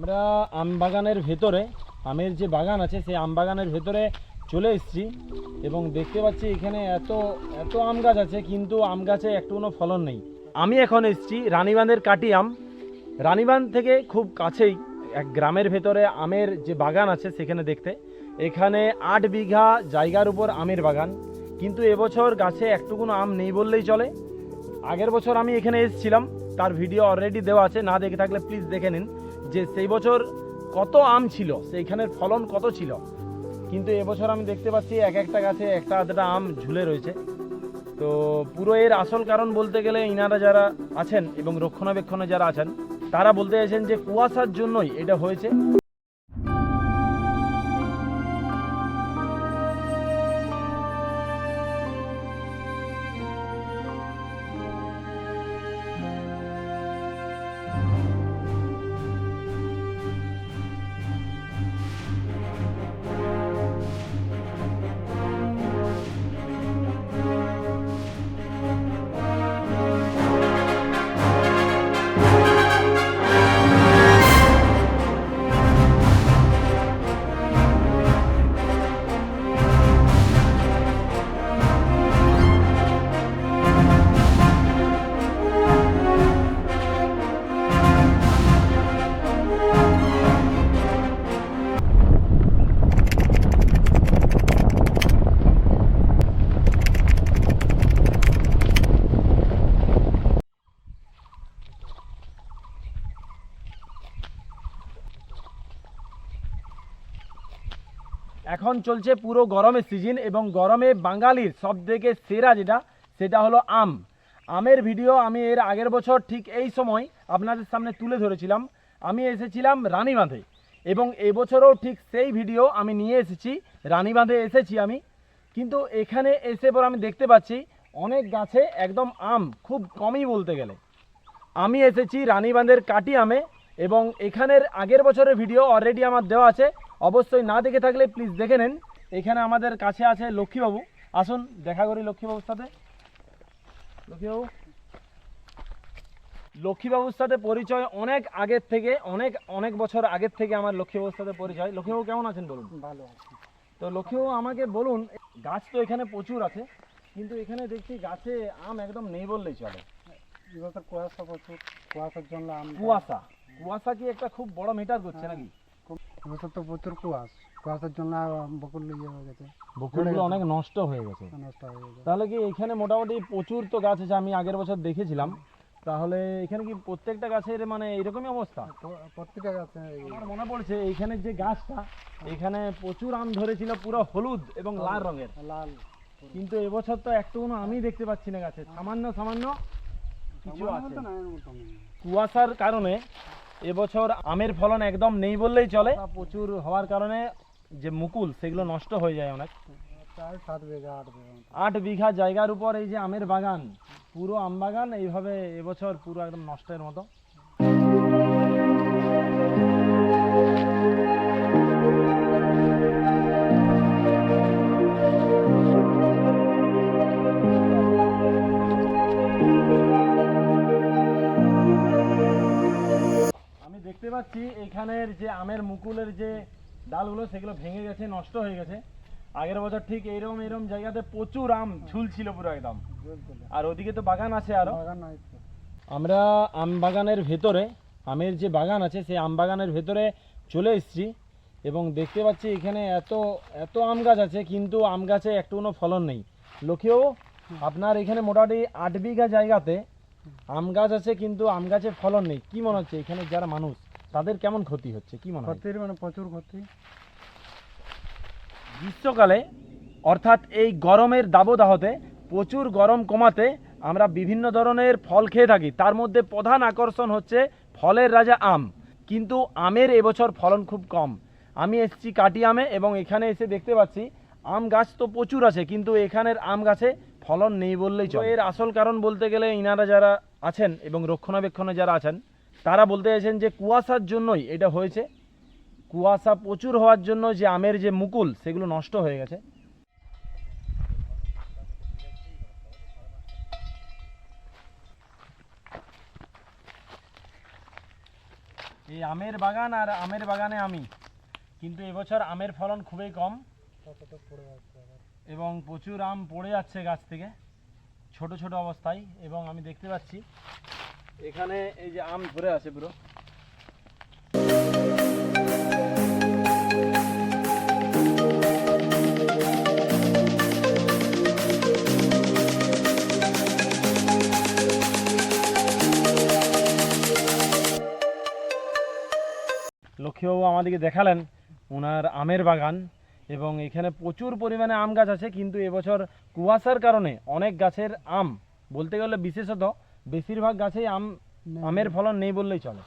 আমরা আম বাগানের ভেতরে, আমের যে বাগান আছে, সেই আম বাগানের ভেতরে চলে এসেছি এবং দেখতে পাচ্ছি এখানে এত এত আম গাছ আছে, কিন্তু আম গাছে একটু কোনো ফলন নেই। আমি এখন এসেছি রানীবাঁধের কাটি আম রানীবাঁধ থেকে খুব কাছেই এক গ্রামের ভেতরে আমের যে বাগান আছে সেখানে দেখতে। এখানে আট বিঘা জায়গার উপর আমের বাগান। কিন্তু এবছর গাছে একটুকুনো আম নেই বললেই চলে। আগের বছর আমি এখানে এসেছিলাম। তার ভিডিও অলরেডি দেওয়া আছে, না দেখে থাকলে প্লিজ দেখে নিন যে সেই বছর কত আম ছিল, সেইখানের ফলন কত ছিল। কিন্তু এবছর আমি দেখতে পাচ্ছি এক একটা গাছে একটা আধটা আম ঝুলে রয়েছে। তো পুরো এর আসল কারণ বলতে গেলে ইনারা যারা আছেন এবং রক্ষণাবেক্ষণে যারা আছেন, তারা বলতে চাইছেন যে কুয়াশার জন্যই এটা হয়েছে। এখন চলছে পুরো গরমের সিজন এবং গরমে বাঙালির সব থেকে সেরা যেটা, সেটা হলো আম। আমের ভিডিও আমি এর আগের বছর ঠিক এই সময় আপনাদের সামনে তুলে ধরেছিলাম। আমি এসেছিলাম রানীবাঁধে এবং এবছরও ঠিক সেই ভিডিও আমি নিয়ে এসেছি। রানীবাঁধে এসেছি আমি। কিন্তু এখানে এসে পর আমি দেখতে পাচ্ছি অনেক গাছে একদম আম, খুব কমই বলতে গেলে। আমি এসেছি রানীবাঁধের কাটি আমে এবং এখানের আগের বছরের ভিডিও অলরেডি আমার দেওয়া আছে। অবশ্যই না দেখে থাকলে প্লিজ দেখে নেন। এখানে আমাদের কাছে আছে লক্ষ্মীবাবু। আসুন দেখা করি লক্ষ্মীবাবুর সাথে। লক্ষ্মীবাবু। লক্ষ্মীবাবুর সাথে পরিচয় অনেক আগের থেকে অনেক অনেক বছর আগের থেকে আমার লক্ষ্মীবাবুর সাথে পরিচয়। লক্ষ্মীবাবু কেমন আছেন বলুন? ভালো আছে। তো লক্ষ্মীবাবু আমাকে বলুন গাছ তো এখানে প্রচুর আছে কিন্তু এখানে দেখছি গাছে আম একদম নেই বললেই চলে। কুয়াশা প্রচুর কুয়াশার জন্য আম কুয়াশা। কুয়াশা কি একটা খুব বড় মিটার করছে নাকি? এবছর তো প্রচুর কুয়াশ। কুয়াশার জন্য বকুল ইয়ে হয়ে গেছে। বকুলগুলো অনেক নষ্ট হয়ে গেছে। নষ্ট হয়ে গেছে। তাহলে কি এখানে মোটামুটি প্রচুর তো গাছ আছে আমি আগের বছর দেখেছিলাম। তাহলে এখানে কি প্রত্যেকটা গাছের মানে এরকমই অবস্থা? প্রত্যেকটা গাছে আমার মনে পড়ছে এইখানে যে গাছটা এখানে প্রচুর আম ধরেছিল পুরো হলুদ এবং লাল রঙের। লাল। কিন্তু এবছর তো একটুকুনো আমি দেখতে পাচ্ছি না গাছে। সামান্য সামান্য কিছু আছে। কুয়াশার কারণে এবছর আমের ফলন একদম নেই বললেই চলে। প্রচুর হওয়ার কারণে যে মুকুল সেগুলো নষ্ট হয়ে যায় অনেক। আট বিঘা জায়গার উপর এই যে আমের বাগান পুরো আম বাগান এইভাবে এবছর পুরো একদম নষ্টের মতো। দেখতে পাচ্ছি এখানের যে আমের মুকুলের যে ডালগুলো সেগুলো ভেঙে গেছে নষ্ট হয়ে গেছে। আগের বছর ঠিক এইরকম এরকম জায়গাতে প্রচুর আম ঝুলছিল পুরো একদম। আর ওদিকে তো বাগান আছে আরও। আমরা আম বাগানের ভেতরে আমের যে বাগান আছে সেই আম বাগানের ভেতরে চলে এসেছি এবং দেখতে পাচ্ছি এখানে এত এত আম গাছ আছে কিন্তু আম গাছে একটুকুনো ফলন নেই। লোকেও আপনার এখানে মোটামুটি আট বিঘা জায়গাতে আম গাছ আছে কিন্তু আম গাছে ফলন নেই। কি মনে হচ্ছে এখানে যারা মানুষ? তাদের কেমন ক্ষতি হচ্ছে? কি মনে হয়? ক্ষতির মানে প্রচুর ক্ষতি। গ্রীষ্মকালে অর্থাৎ এই গরমের দাবদাহতে প্রচুর গরম কমাতে আমরা বিভিন্ন ধরনের ফল খেয়ে থাকি। তার মধ্যে প্রধান আকর্ষণ হচ্ছে ফলের রাজা আম। কিন্তু আমের এবছর ফলন খুব কম। আমি এসেছি কাটি আমে এবং এখানে এসে দেখতে পাচ্ছি আম গাছ তো প্রচুর আছে কিন্তু এখানের আম গাছে ফলন নেই বললেই চলে। এর আসল কারণ বলতে গেলে ইনারা যারা আছেন এবং রক্ষণাবেক্ষণে যারা আছেন তারা বলতে চাইছেন যে কুয়াশার জন্যই এটা হয়েছে। কুয়াশা প্রচুর হওয়ার জন্য যে আমের যে মুকুল, সেগুলো নষ্ট হয়ে গেছে। এই আমের বাগান আর আমের বাগানে আমি। কিন্তু এবছর আমের ফলন খুবই কম। এবং প্রচুর আম পড়ে যাচ্ছে গাছ থেকে। ছোট ছোট অবস্থায়। এবং আমি দেখতে পাচ্ছি এখানে এই যে আম ধরে আছে পুরো। লক্ষ্মীবাবু আমাদেরকে দেখালেন ওনার আমের বাগান এবং এখানে প্রচুর পরিমাণে আম গাছ আছে, কিন্তু এবছর কুয়াশার কারণে অনেক গাছের আম বলতে গেলে বিশেষত বেশিরভাগ গাছেই আম আমের ফলন নেই বললেই চলে।